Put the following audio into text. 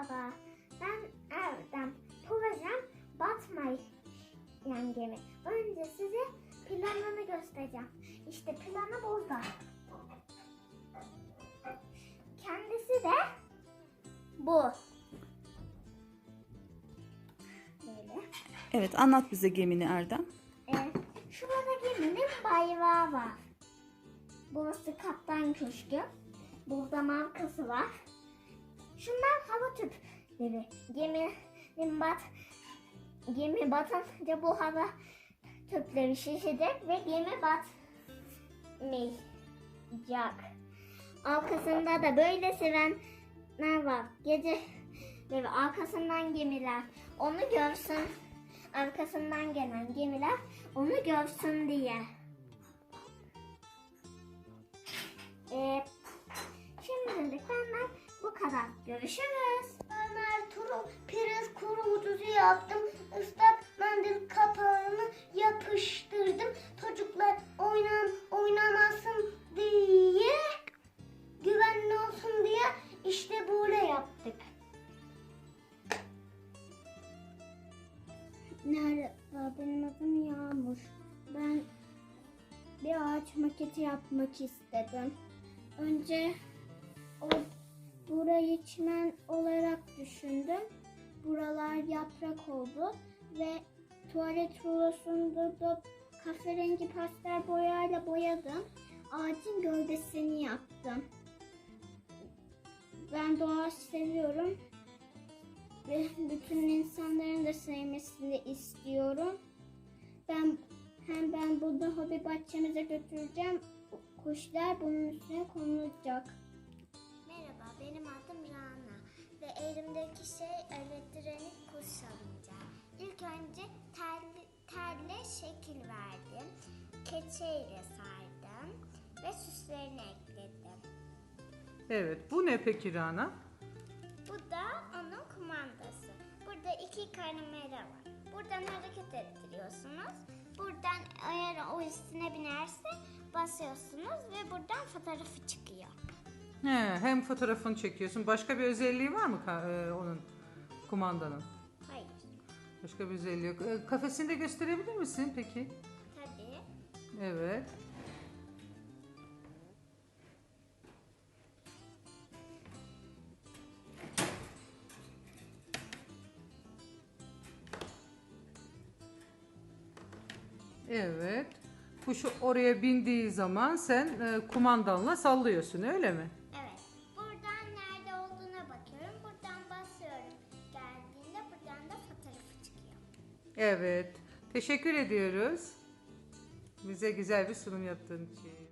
Merhaba. Ben Erdem. Projem batmayan gemi. Önce size planını göstereceğim. İşte planı burada. Kendisi de bu. Böyle. Evet anlat bize gemini Erdem. Ee, şurada geminin bayrağı var. Burası kaptan köşkü. Burada markası var. Şunlar hava tüpleri. Geminin bat gemi batınca bu hava tüpleri şişecek ve gemi batmayacak. Arkasında da böyle sevenler var. Gece ve arkasından gemiler onu görsün. Arkasından gelen gemiler onu görsün diye. Ee, Görüşürüz. Ben Ertuğrul priz kurutucu yaptım. Islak mendil kapağını yapıştırdım. Çocuklar oynan oynamasın diye güvenli olsun diye işte böyle yaptık. Merhaba, benim adım Yağmur. Ben bir ağaç maketi yapmak istedim. Önce o burayı çimen olarak düşündüm. Buralar yaprak oldu ve tuvalet rulosunu da kahverengi pastel boyayla boyadım. Ağacın gövdesini yaptım. Ben doğayı seviyorum ve bütün insanların da sevmesini istiyorum. Ben hem ben burada hobi bahçemize götüreceğim. Kuşlar bunun üstüne konulacak. Benim adım Rana ve elimdeki şey elektronik kuş salıncak. İlk önce terli, terle şekil verdim, keçeyle sardım ve süslerini ekledim. Evet. Bu ne peki Rana? Bu da onun kumandası. Burada iki kamera var. Buradan hareket ettiriyorsunuz. Buradan eğer o üstüne binerse basıyorsunuz ve buradan fotoğrafı çıkıyor. He, hem fotoğrafını çekiyorsun. Başka bir özelliği var mı ka- e, onun kumandanın? Hayır. Başka bir özelliği yok. E, kafesini de gösterebilir misin peki? Tabii. Evet. Evet. Kuşu oraya bindiği zaman sen e, kumandanla sallıyorsun öyle mi? Evet. Teşekkür ediyoruz. Bize güzel bir sunum yaptığın için.